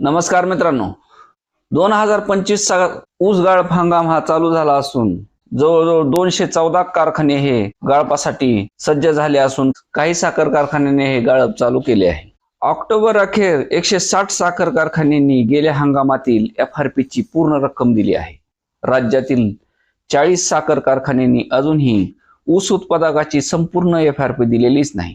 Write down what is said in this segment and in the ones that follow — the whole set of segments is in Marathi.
नमस्कार मित्रांनो. दोन हजार पंचवीस ऊस गाळप हंगाम हा चालू झाला असून जवळजवळ दोनशे चौदा कारखाने हे गाळपासाठी सज्ज झाले असून काही साखर कारखान्याने हे गाळप चालू केले आहे. ऑक्टोबर अखेर एकशे साठ साखर कारखान्यांनी गेल्या हंगामातील एफ आर ची पूर्ण रक्कम दिली आहे. राज्यातील चाळीस साखर कारखान्यांनी अजूनही ऊस उत्पादकाची संपूर्ण एफ आर पी दिलेलीच नाही.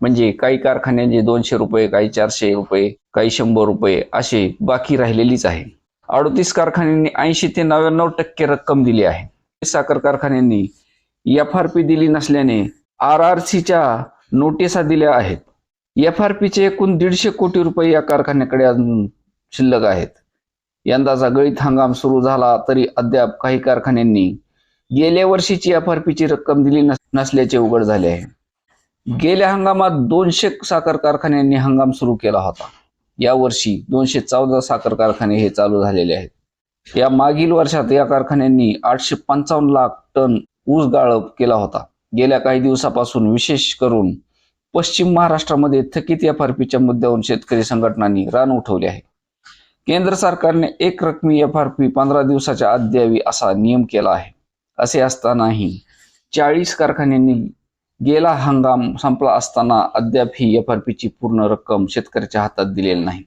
म्हणजे काही कारखान्यांचे दोनशे रुपये काही चारशे रुपये काही शंभर रुपये असे बाकी राहिलेलीच आहे. अडतीस कारखान्यांनी ऐंशी ते नव्याण्णव टक्के रक्कम दिली आहे. साखर कारखान्यांनी एफ आर पी दिली नसल्याने आर आर सीच्या नोटिसा दिल्या आहेत. एफ आर पीचे एकूण दीडशे कोटी रुपये या कारखान्याकडे अजून शिल्लक आहेत. यंदाचा गळीत हंगाम सुरू झाला तरी अद्याप काही कारखान्यांनी गेल्या वर्षीची एफ आर पीची रक्कम दिली नसल्याचे उघड झाले आहे. गेल्या हंगामात दोनशे साखर कारखान्यांनी हंगाम सुरू केला होता. या वर्षी दोनशे चौदा साखर कारखाने हे चालू झालेले आहेत. या मागील वर्षात या कारखान्यांनी आठशे पंचावन्न लाख टन ऊस गाळप केला होता. गेल्या काही दिवसापासून विशेष करून पश्चिम महाराष्ट्रामध्ये थकीत एफ आर पीच्या मुद्द्यावरून शेतकरी संघटनांनी रान उठवले आहे. केंद्र सरकारने एक रकमी एफ आर पी पंधरा दिवसाच्या आत द्यावी असा नियम केला आहे. असे असतानाही चाळीस कारखान्यांनी गेला हंगाम संपला असताना अद्याप ही एफ आर पीची पूर्ण रक्कम शेतकऱ्याच्या हातात दिलेली नाही.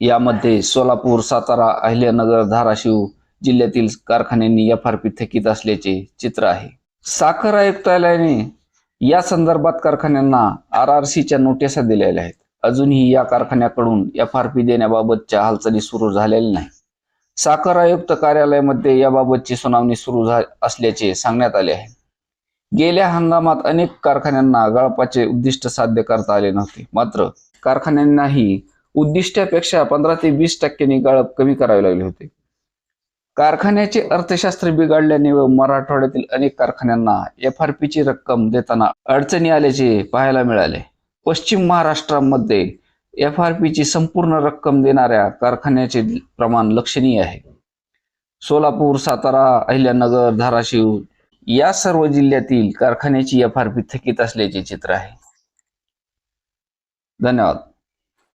यामध्ये सोलापूर सातारा अहिल्यानगर धाराशिव जिल्ह्यातील कारखान्यांनी एफ आर पी थकीत असल्याचे चित्र आहे. साखर आयुक्तालयाने या संदर्भात कारखान्यांना आर आर सीच्या नोटिसा दिलेल्या आहेत. अजूनही या कारखान्याकडून एफ आर पी देण्याबाबतच्या हालचाली सुरू झालेल्या नाही. साखर आयुक्त कार्यालयामध्ये याबाबतची सुनावणी सुरू असल्याचे सांगण्यात आले आहे. गेल्या हंगामात अनेक कारखान्यांना गाळपाचे उद्दिष्ट साध्य करता आले नव्हते. मात्र कारखान्यांनाही उद्दिष्टापेक्षा पंधरा ते वीस टक्क्यांनी गाळप कमी करावे लागले होते. कारखान्याचे अर्थशास्त्र बिघडल्याने व मराठवाड्यातील अनेक कारखान्यांना एफ आर पीची रक्कम देताना अडचणी आल्याचे पाहायला मिळाले. पश्चिम महाराष्ट्रामध्ये एफ आर पीची संपूर्ण रक्कम देणाऱ्या कारखान्याचे प्रमाण लक्षणीय आहे. सोलापूर सातारा अहिल्यानगर धाराशिव या सर्व जिल्ह्यातील कारखान्याची एफ आर पी थकीत असल्याचे चित्र आहे. धन्यवाद.